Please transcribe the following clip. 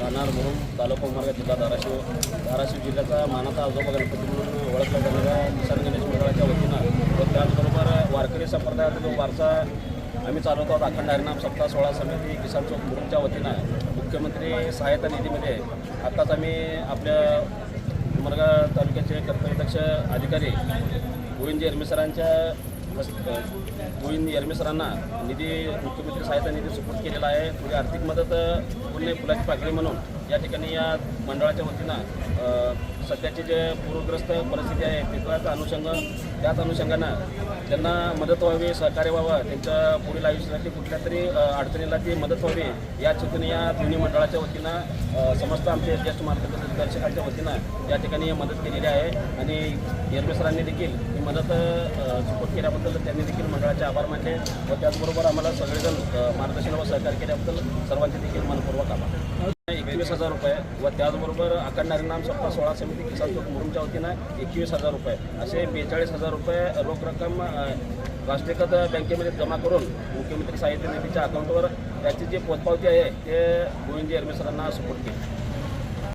राहणार म्हणून तालुका मार्ग जिल्हा धाराशिव. धाराशिव जिल्ह्याचा मानाचा आजोबा गणपती म्हणून ओळखला जाणाऱ्या किसान गणेश मंडळाच्या वतीनं व त्याचबरोबर वारकरी संप्रदायाचा जो वारसा आम्ही चालवतो आहोत अखंड हरिनाम सप्ताह सोळा समिती किसान चौक मुरुमच्या वतीनं मुख्यमंत्री सहायता निधीमध्ये आत्ताच आम्ही आपल्या उमरगा तालुक्याचे कर्तव्यदक्ष अधिकारी गोविंदजी हरमेसरांच्या गोविंद एरमे सरांना निधी मुख्यमंत्री सहायता निधी सुपूर्द केलेला आहे. थोडी आर्थिक मदत पुणे फुलाची पाकळी म्हणून या ठिकाणी या मंडळाच्या वतीनं सध्याची जे पूरग्रस्त परिस्थिती आहे त्याच अनुषंग त्याच अनुषंगानं त्यांना मदत व्हावी सहकार्य व्हावं त्यांच्या पुढील आयुष्यासाठी कुठल्या तरी अडचणीला ती मदत व्हावी या चुकून या दोन्ही मंडळाच्या वतीनं समस्त आमचे ज्येष्ठ मार्गदर्शकांच्या वतीनं या ठिकाणी मदत केलेली आहे. आणि एरमे सरांनी देखील ही मदत सपोर्ट केल्याबद्दल त्यांनी देखील मंडळाचे आभार मानले व त्याचबरोबर आम्हाला सगळेजण मार्गदर्शन व सहकार्य केल्याबद्दल सर्वांचे देखील मनपूर्वक आभार. एकवीस हजार रुपये व त्याचबरोबर अखंड नाम सप्ताह सोळा समिती किसान चौक मुरुमच्या वतीनं एकवीस हजार रुपये असे बेचाळीस हजार रुपये रोख रक्कम राष्ट्रीयकृत बँकेमध्ये जमा करून मुख्यमंत्री साहित्य निधीच्या अकाउंटवर त्याची जी पोचपावती आहे ते गोविंद एरमे सरांना सुपूर्द केली.